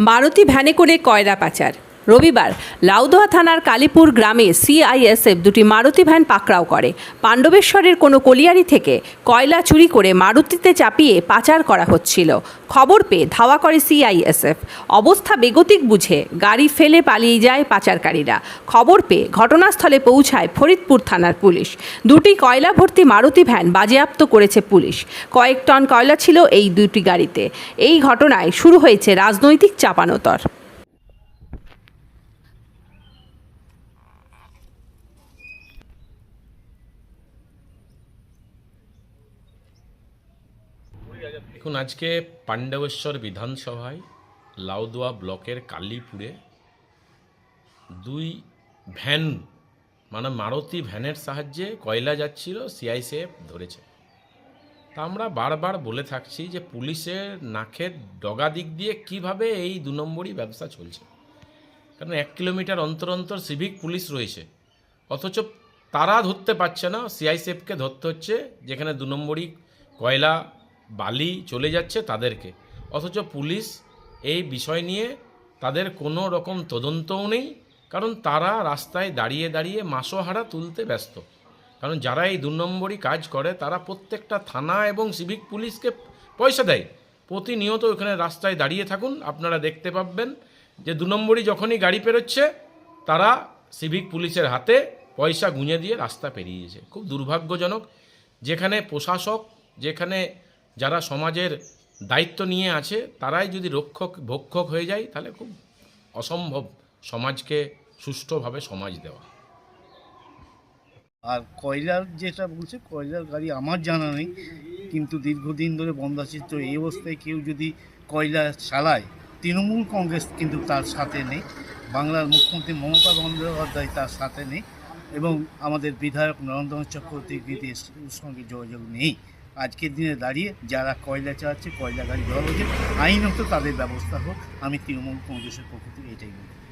মারুতি ভ্যানে করে কয়রা পাচার। রবিবার লাউদোয়া থানার কালীপুর গ্রামে সিআইএসএফ দুটি মারুতি ভ্যান পাকড়াও করে। পাণ্ডবেশ্বরের কোনো কলিয়ারি থেকে কয়লা চুরি করে মারুতিতে চাপিয়ে পাচার করা হচ্ছিল। খবর পেয়ে ধাওয়া করে সিআইএসএফ। অবস্থা বেগতিক বুঝে গাড়ি ফেলে পালিয়ে যায় পাচারকারীরা। খবর পেয়ে ঘটনাস্থলে পৌঁছায় ফরিদপুর থানার পুলিশ। দুটি কয়লা ভর্তি মারুতি ভ্যান বাজেয়াপ্ত করেছে পুলিশ। কয়েক টন কয়লা ছিল এই দুটি গাড়িতে। এই ঘটনায় শুরু হয়েছে রাজনৈতিক চাপানোতর। দেখুন, আজকে পাণ্ডবেশ্বর বিধানসভায় লাউদোয়া ব্লকের কালীপুরে দুই ভ্যান মানে মারুতি ভ্যানের সাহায্যে কয়লা যাচ্ছিল সিআইসিএফ ধরেছে। তা আমরা বারবার বলে থাকছি যে পুলিশের নাকের ডগা দিক দিয়ে কীভাবে এই দু নম্বরই ব্যবসা চলছে। কারণ এক কিলোমিটার অন্তর অন্তর সিভিক পুলিশ রয়েছে, অথচ তারা ধরতে পারছে না, সিআইসিএফকে ধরতে হচ্ছে, যেখানে দু নম্বরই কয়লা বালি চলে যাচ্ছে তাদেরকে। অথচ পুলিশ এই বিষয় নিয়ে তাদের কোনো রকম তদন্তও নেই, কারণ তারা রাস্তায় দাঁড়িয়ে দাঁড়িয়ে মাসোহারা তুলতে ব্যস্ত। কারণ যারা এই দু নম্বরই কাজ করে, তারা প্রত্যেকটা থানা এবং সিভিক পুলিশকে পয়সা দেয়। প্রতিনিয়ত ওখানে রাস্তায় দাঁড়িয়ে থাকুন, আপনারা দেখতে পাবেন যে দু নম্বরই যখনই গাড়ি পেরোচ্ছে, তারা সিভিক পুলিশের হাতে পয়সা গুঁজে দিয়ে রাস্তা পেরিয়েছে খুব দুর্ভাগ্যজনক। যেখানে প্রশাসক, যেখানে যারা সমাজের দায়িত্ব নিয়ে আছে, তারাই যদি রক্ষক, ভক্ষক হয়ে যায়, তাহলে খুব অসম্ভব সমাজকে সুষ্ঠুভাবে সমাজ দেওয়া। আর কয়লার যেটা বলছে, কয়লার গাড়ি আমার জানা নেই, কিন্তু দীর্ঘদিন ধরে বন্ধ আছে, তো এই অবস্থায় কেউ যদি কয়লা চালায়, তৃণমূল কংগ্রেস কিন্তু তার সাথে নেই, বাংলার মুখ্যমন্ত্রী মমতা বন্দ্যোপাধ্যায় তার সাথে নেই, এবং আমাদের বিধায়ক নরেন্দ্র চক্রবর্তী সঙ্গে যোগাযোগ নেই। আজকের দিনে দাঁড়িয়ে যারা কয়লা চালাচ্ছে, কয়লা গাড়ি দেওয়া হচ্ছে আইনত তাদের ব্যবস্থা হোক, আমি তৃণমূল কংগ্রেসের পক্ষ থেকে এটাই বলি